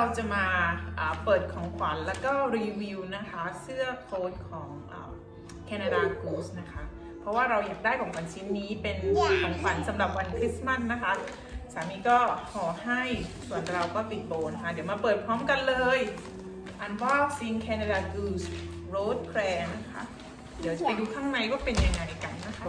เราจะมาอ่าเปิดของขวัญแล้วก็รีวิวนะคะ เสื้อโค้ทของแคนาดา Goose นะคะ เพราะว่าเราอยากได้ของขวัญชิ้นนี้เป็นของขวัญสำหรับวันคริสต์มาสนะคะ สามีก็ห่อให้ส่วนเราก็ติดโบนะคะ เดี๋ยวมาเปิดพร้อมกันเลย Unboxing Canada Goose Road Crayon นะคะ เดี๋ยวจะไปดูข้างในว่าเป็นยังไงกันนะคะ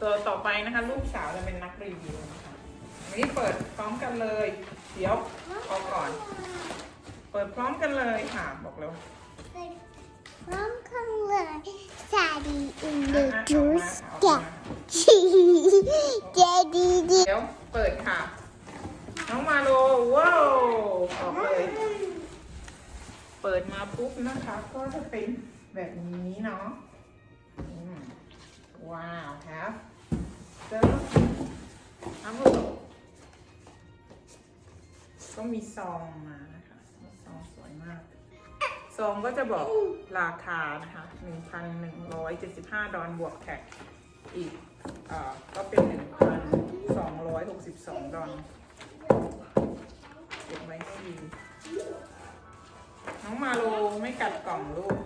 ตัวต่อไปนะคะลูกสาวจะเป็นนักรีวิวนะคะวันนี้เปิดพร้อมกันเลย เดี๋ยวออกก่อน เปิดพร้อมกันเลยค่ะบอกเลยว่าพร้อมข้างเลยสาดีอินเดอะจูเอาสมาแกเอามาชีเจดีดีเดี๋ยวเปิดค่ะ น้องมาโลว้าวออกเลย เปิดมาปุ๊บนะคะ ก็จะเป็นแบบนี้เนาะอืม ว้าวครับเจออัพโหลดก็มีซองมานะคะ ซองสวยมาก ซองก็จะบอกราคานะคะ 1,175 ดอลบวกแท็กอีกอ่อก็เป็น 1,262 ดอลเก็บไว้ให้ดี น้องมาโลไม่กัดกล่องลูก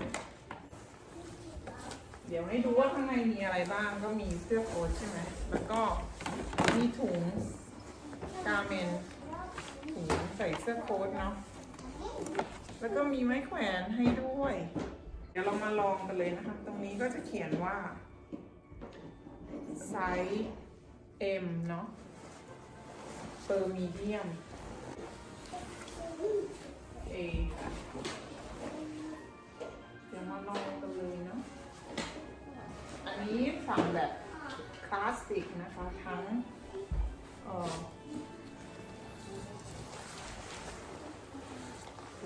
ดี๋ยวให้ดูว่าข้างในมีอะไรบ้างก็มีเสื้อโค้ทใช่ไหมแล้วก็มีถุงกาเมนถุงใส่เสื้อโค้ทเนาะแล้วก็มีไม้แขวนให้ด้วย เดี๋ยวเรามาลองกันเลยนะคะ ตรงนี้ก็จะเขียนว่าไซส์ M เนาะเปอร์มีเดียม A เดี๋ยวมาลองกันเลย สั่งแบบคลาสสิกนะคะ ทั้ง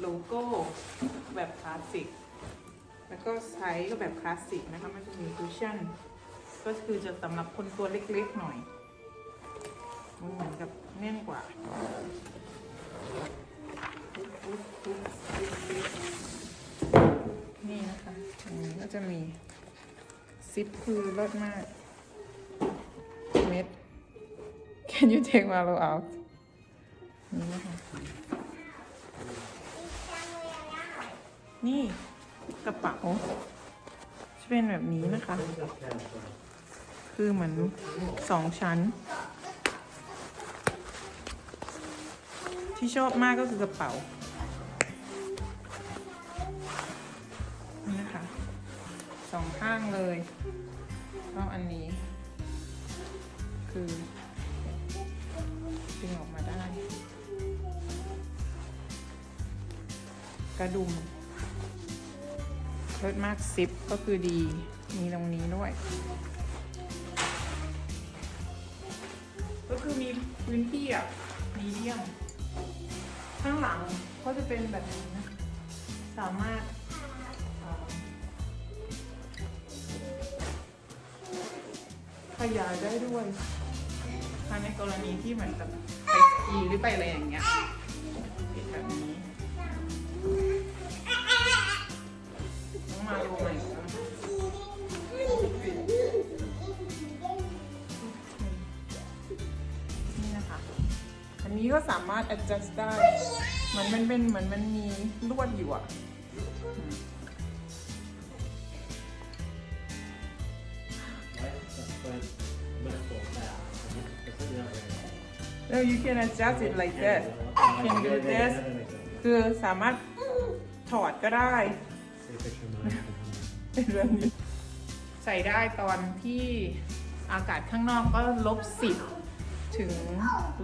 โลโก้แบบคลาสสิก แล้วก็ไซส์ก็แบบคลาสสิกนะคะ มันจะมีคุชชั่น ก็คือจะสำหรับคนตัวเล็กๆหน่อย มันเหมือนกับแน่นกว่านี่นะคะอันนี้ก็จะมี ซิปคือรสมาก เม็ด Can you take Marlo out นี่นะคะนี่กระเป๋าจะเป็นแบบนี้นะคะ คือเหมือนสองชั้น ที่ชอบมากก็คือกระเป๋านี่นะคะสองข้างเลย ก็อันนี้ คือดึงออกมาได้ กระดุมเลิศมากซิปก็คือดี มีตรงนี้ด้วย ก็คือมีพื้นที่อะมีเดียม ข้างหลังก็จะเป็นแบบนี้นะ สามารถ ยายได้ด้วยถ้าในกรณีที่เหมือนกับไปสกีหรือไปอะไรอย่างเงี้ยปิดแบบนี้ต้องมาดูใหม่ก่อนนี่นะคะ อันนี้ก็สามารถ adjust ได้ เหมือนมันเป็นเหมือนมันมีลวดอยู่อะ แล้ว you can adjust it like that you can do this คือสามารถถอดก็ได้ เป็นแบบนี้ ใส่ได้ตอนที่อากาศข้างนอกก็ลบสิบถึง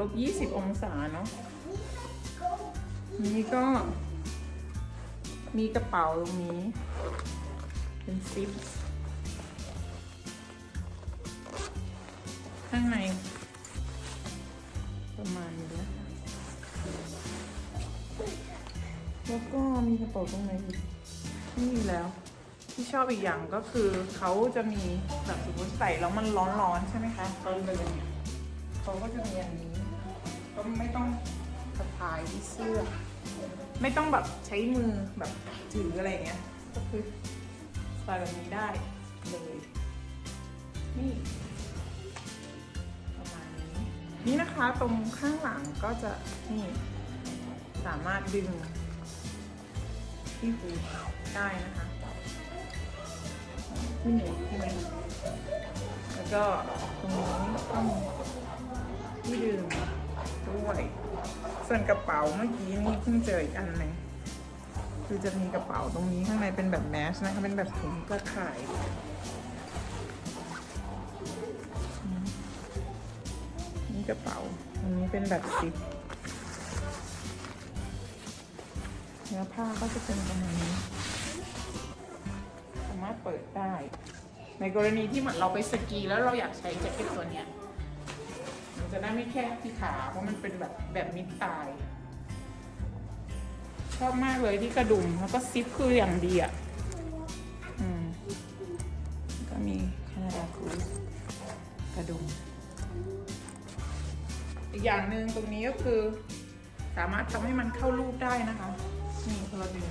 ลบยี่สิบองศาเนาะ นี่ก็มีกระเป๋าตรงนี้ เป็นซิป ข้างใน ประมาณนี้นะคะแล้วก็มีกระเป๋าตรงไหนอีกไม่มีแล้ว ที่ชอบอีกอย่างก็คือเขาจะมีแบบสมมติใส่แล้วมันร้อนๆใช่ไหมคะตอนเดินเนี่ยเขาก็จะมีอันนี้ ก็ไม่ต้องสะพายที่เสื้อ ไม่ต้องแบบใช้มือแบบถืออะไรเงี้ย ก็คือใส่แบบนี้ได้เลย นี่ นี่นะคะตรงข้างหลังก็จะนี่สามารถดึงที่หูได้นะคะที่หมูใช่ไหมแล้วก็ตรงนี้ก็มีที่ดึงด้วยส่วนกระเป๋าเมื่อกี้นี่เพิ่งเจออีกอันหนึ่งคือจะมีกระเป๋าตรงนี้ข้างในเป็นแบบแมสนะคะเป็นแบบถุงกระข่าย กระเป๋า อันนี้เป็นแบบซิปเนื้อผ้าก็จะเป็นประมาณนี้ สามารถเปิดได้ ในกรณีที่เหมือนเราไปสกีแล้วเราอยากใช้แจ็คเก็ตตัวเนี้ย มันจะได้ไม่แค่ที่ขา เพราะมันเป็นแบบแบบมิดตาย ชอบมากเลยที่กระดุมแล้วก็ซิปคืออย่างดีอะอืมก็มีแคนาดาคูสกระดุม อีกอย่างหนึ่งตรงนี้ก็คือ สามารถทำให้มันเข้ารูปได้นะคะ นี่พอเราดึง